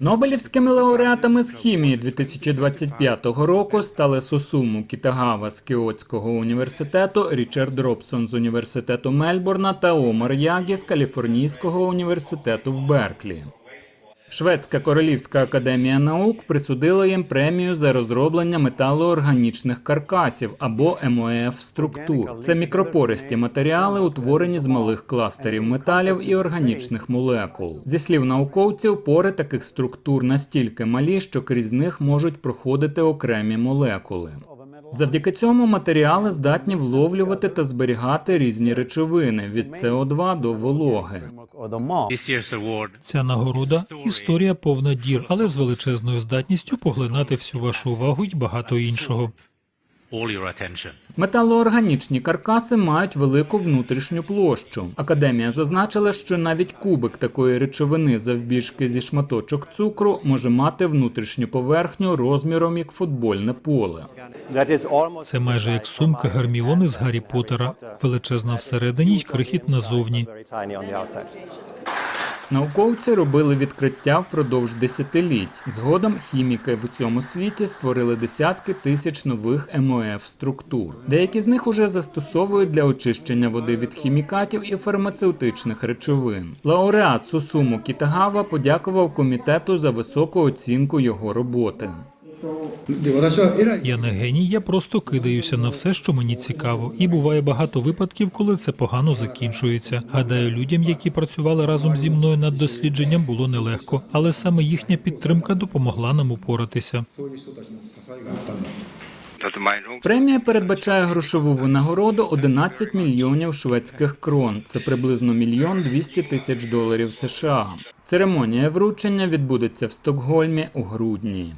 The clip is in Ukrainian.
Нобелівськими лауреатами з хімії 2025 року стали Сусуму Кітагава з Кіотського університету, Річард Робсон з університету Мельбурна та Омар Ягі з Каліфорнійського університету в Берклі. Шведська королівська академія наук присудила їм премію за розроблення металоорганічних каркасів або МОФ структур. Це мікропористі матеріали, утворені з малих кластерів металів і органічних молекул. Зі слів науковців, пори таких структур настільки малі, що крізь них можуть проходити окремі молекули. Завдяки цьому матеріали здатні вловлювати та зберігати різні речовини від СО2 до вологи. Ця нагорода історія повна дір, але з величезною здатністю поглинати всю вашу увагу й багато іншого. All your attention. Металоорганічні каркаси мають велику внутрішню площу. Академія зазначила, що навіть кубик такої речовини завбільшки зі шматочок цукру може мати внутрішню поверхню розміром як футбольне поле. Це майже як сумка Герміони з Гаррі Поттера, величезна всередині й крихітна назовні. Науковці робили відкриття впродовж десятиліть. Згодом хіміки в цьому світі створили десятки тисяч нових МОФ структур. Деякі з них уже застосовують для очищення води від хімікатів і фармацевтичних речовин. Лауреат Сусуму Кітагава подякував комітету за високу оцінку його роботи. Я не геній, я просто кидаюся на все, що мені цікаво, і буває багато випадків, коли це погано закінчується. Гадаю, людям, які працювали разом зі мною над дослідженням, було нелегко, але саме їхня підтримка допомогла нам упоратися. Премія передбачає грошову винагороду 11 мільйонів шведських крон. Це приблизно мільйон 200 тисяч доларів США. Церемонія вручення відбудеться в Стокгольмі у грудні.